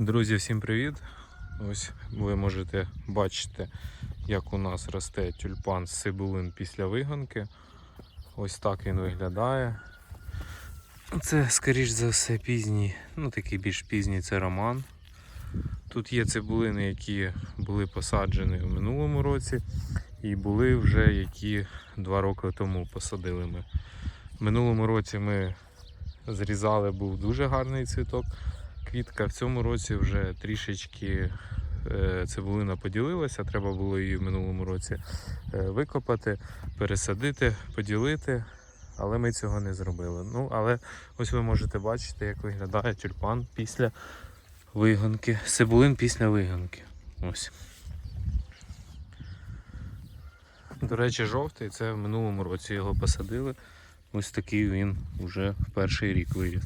Друзі, всім привіт! Ось ви можете бачити, як у нас росте тюльпан з цибулин після виганки. Ось так він виглядає. Це, скоріш за все, пізній, ну такий більш пізній це роман. Тут є цибулини, які були посаджені в минулому році, і були вже які два роки тому посадили ми. В минулому році ми зрізали, був дуже гарний цвіток квітка. В цьому році вже трішечки е, цибулина поділилася. Треба було її в минулому році е, викопати, пересадити, поділити. Але ми цього не зробили. Ну, але ось ви можете бачити, як виглядає тюльпан після виганки. Цибулин після виганки. Ось. До речі, жовтий це в минулому році його посадили. Ось такий він вже в перший рік виріс.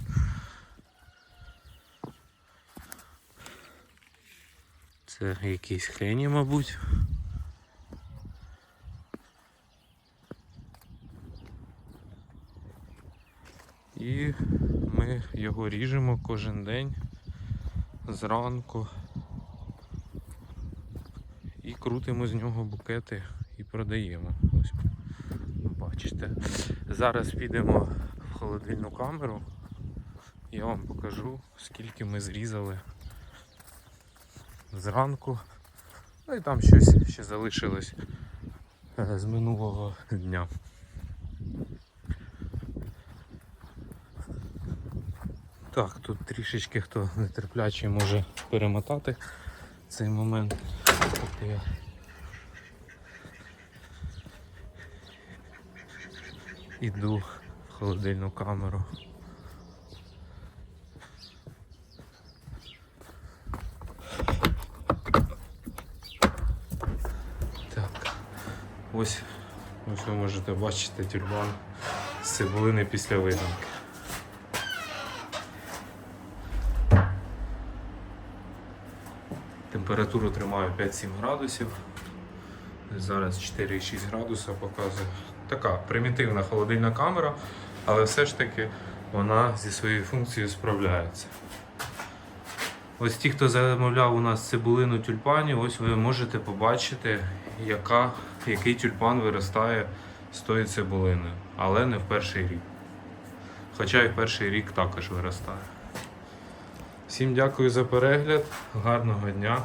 Це якийсь хені, мабуть. І ми його ріжемо кожен день зранку і крутимо з нього букети і продаємо. Ось бачите. Зараз підемо в холодильну камеру. Я вам покажу, скільки ми зрізали зранку. Ну і там щось ще залишилось е, з минулого дня. Так, тут трішечки хто нетерплячий може перемотати цей момент. Тобто я іду в холодильну камеру. Ось, ось ви можете бачити тюльпан з цибулини після виганки. Температуру тримаю 5-7 градусів. Зараз 4,6 градуса показує. Така примітивна холодильна камера, але все ж таки вона зі своєю функцією справляється. Ось ті, хто замовляв у нас цибулину тюльпанів, ось ви можете побачити, яка, який тюльпан виростає з тої цибулини, але не в перший рік. Хоча і в перший рік також виростає. Всім дякую за перегляд, гарного дня.